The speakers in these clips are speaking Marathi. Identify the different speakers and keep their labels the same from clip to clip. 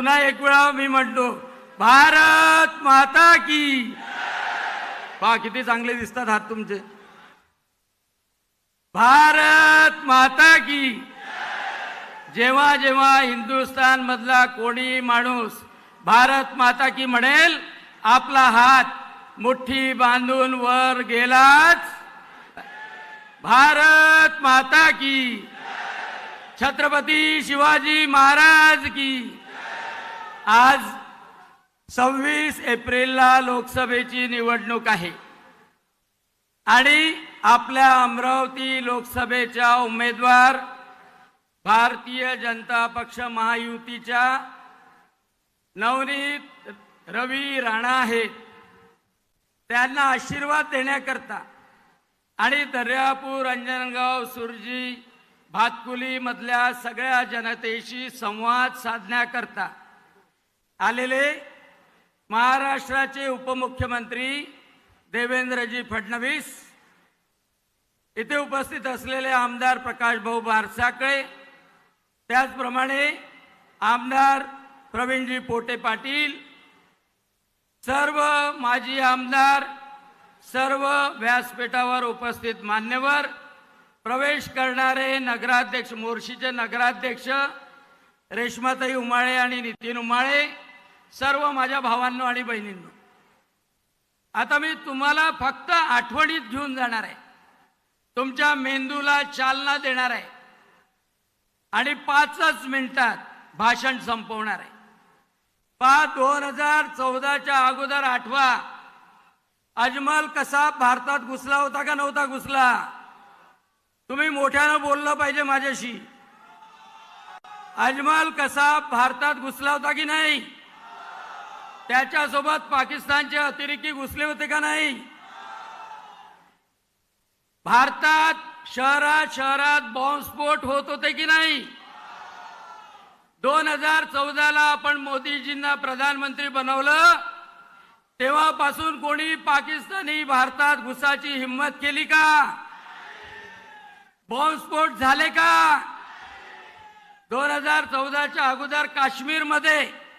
Speaker 1: पुन्हा एक वेळा मी म्हणतो भारत माता की. पहा किती चांगले दिसतात हात तुमचे. भारत माता की. जेव्हा जेव्हा हिंदुस्थान मधला कोणी माणूस भारत माता की म्हणेल आपला हात मुठ्ठी बांधून वर गेलाच भारत माता की. छत्रपती शिवाजी महाराज की. आज सव्वीस एप्रिलला लोकसभेची निवडणूक आहे. आणि आपल्या अमरावती लोकसभेच्या उमेदवार भारतीय जनता पक्ष महायुतीच्या नवनीत रवी राणा आहेत. त्यांना आशीर्वाद देण्याकरता आणि दर्यापूर अंजनगाव सुरजी भातकुली मधल्या सगळ्या जनतेशी संवाद साधण्याकरता आलेले महाराष्ट्राचे उपमुख्यमंत्री देवेंद्रजी फडणवीस इथे उपस्थित असलेले आमदार प्रकाश भाऊ बारसाकळे त्याचप्रमाणे आमदार प्रवीणजी पोटे पाटील सर्व माजी आमदार सर्व व्यासपीठावर उपस्थित मान्यवर प्रवेश करणारे नगराध्यक्ष मोर्शीचे नगराध्यक्ष रेश्माताई उमाळे आणि नितीन उमाळे सर्व माझ्या भावांनो आणि बहिणींनो आता मी तुम्हाला फक्त आठवणीत घेऊन जाणार आहे. तुमच्या मेंदूला चालना देणार आहे. आणि पाचच मिनिटात भाषण संपवणार आहे. पा दोन हजार चौदाच्या अगोदर आठवा अजमल कसा भारतात घुसला होता का नव्हता घुसला? तुम्ही मोठ्यानं बोललं पाहिजे माझ्याशी. अजमल कसा भारतात घुसला होता की नाही? त्याच्यासोबत पाकिस्तानचे अतिरेकी घुसले होते का नाही? भारतात शहरात शहरात बॉम्बस्फोट होत होते की नाही? दोन हजार चौदाला आपण मोदीजींना प्रधानमंत्री बनवलं तेव्हापासून कोणी पाकिस्तानी भारतात घुसाची हिंमत केली का? बॉम्बस्फोट झाले का? दोन हजार चौदाच्या अगोदर काश्मीरमध्ये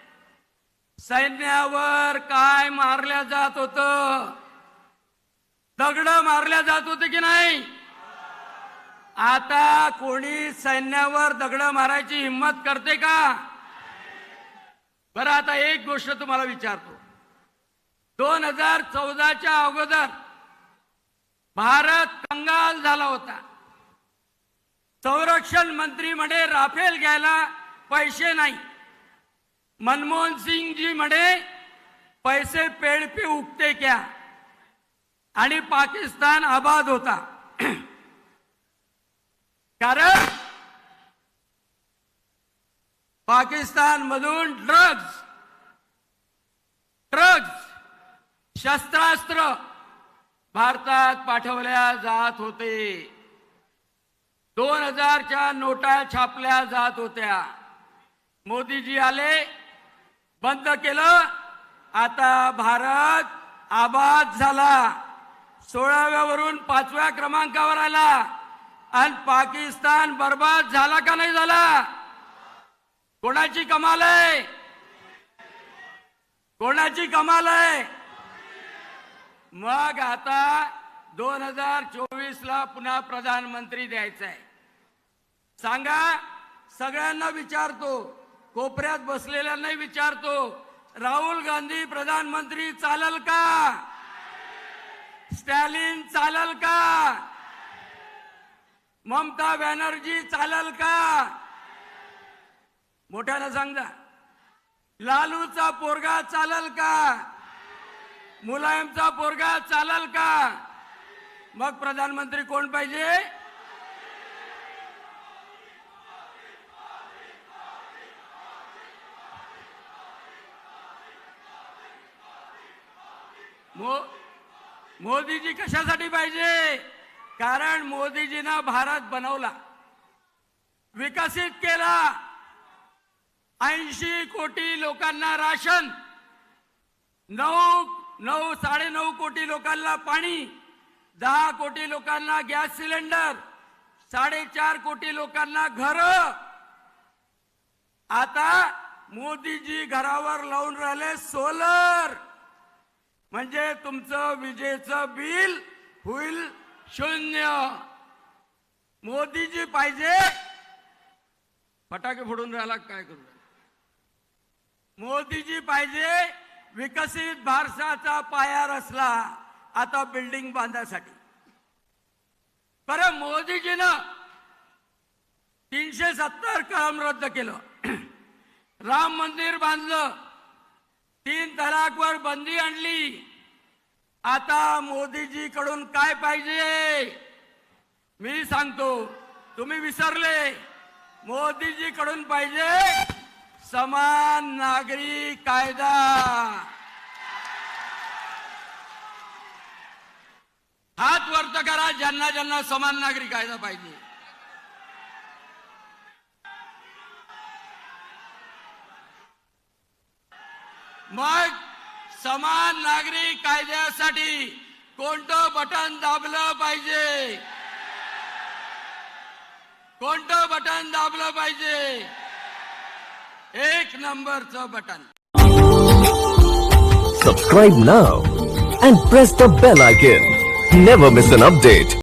Speaker 1: सैन्यावर काय मारल्या जात होत? दगड मारल्या जात होत की नाही? आता कोणी सैन्यावर दगड मारायची हिंमत करते का? बरं आता एक गोष्ट तुम्हाला विचारतो. दोन हजार चौदाच्या अगोदर भारत कंगाल झाला होता. संरक्षण मंत्री म्हणे राफेल घ्यायला पैसे नाही. मनमोहन सिंग जी म्हणे पैसे पेड़ पे उगते क्या? आणि पाकिस्तान आबाद होता. कारण पाकिस्तान मधून ड्रग्ज ड्रग्ज शस्त्रास्त्र भारतात पाठवल्या जात होते. दोन हजारच्या नोटा छापल्या जात होत्या. मोदीजी आले बंद केलं. आता भारत आबाद झाला. सोळाव्यावरून पाचव्या क्रमांकावर आला. आणि पाकिस्तान बर्बाद झाला का नाही झाला? कोणाची कमाल आहे? कोणाची कमाल आहे? मग आता दोन हजार चोवीस ला पुन्हा प्रधानमंत्री द्यायचा आहे सांगा सगळ्यांना विचारतो. कोपऱ्यात बसलेल्यांनाही विचारतो. राहुल गांधी प्रधानमंत्री चालल का? स्टॅलिन चालल का? ममता बॅनर्जी चालल का? मोठ्यानं सांगा लालूचा पोरगा चालल का? मुलायमचा पोरगा चालल का? मग प्रधानमंत्री कोण पाहिजे? मो मोदीजी कशासाठी पाहिजे? कारण मोदीजीनं भारत बनवला विकसित केला. ऐंशी कोटी लोकांना राशन नऊ नऊ साडेनऊ कोटी लोकांना पाणी दहा कोटी लोकांना गॅस सिलेंडर साडेचार कोटी लोकांना घर. आता मोदीजी घरावर लावून राहिले सोलर. म्हणजे तुमचं विजेचं बिल होईल शून्य. मोदीजी पाहिजे. फटाके फोडून राहिला काय करू? मोदीजी पाहिजे विकसित भारताचा पाया रचला आता बिल्डिंग बांधायसाठी बरं मोदीजीनं तीनशे सत्तर कलम रद्द केलं. राम मंदिर बांधलं. तीन तलाकवर बंदी आणली. आता मोदीजीकडून काय पाहिजे? मी सांगतो तुम्ही विसरले. मोदीजीकडून पाहिजे समान नागरी कायदा. हात वर्त करा ज्यांना ज्यांना समान नागरी कायदा पाहिजे. मग समान नागरिक कायद्यासाठी कोणतं बटन दाबलं पाहिजे कोणतं बटन दाबलं पाहिजे एक नंबरचं button
Speaker 2: subscribe now and press the bell icon never miss an update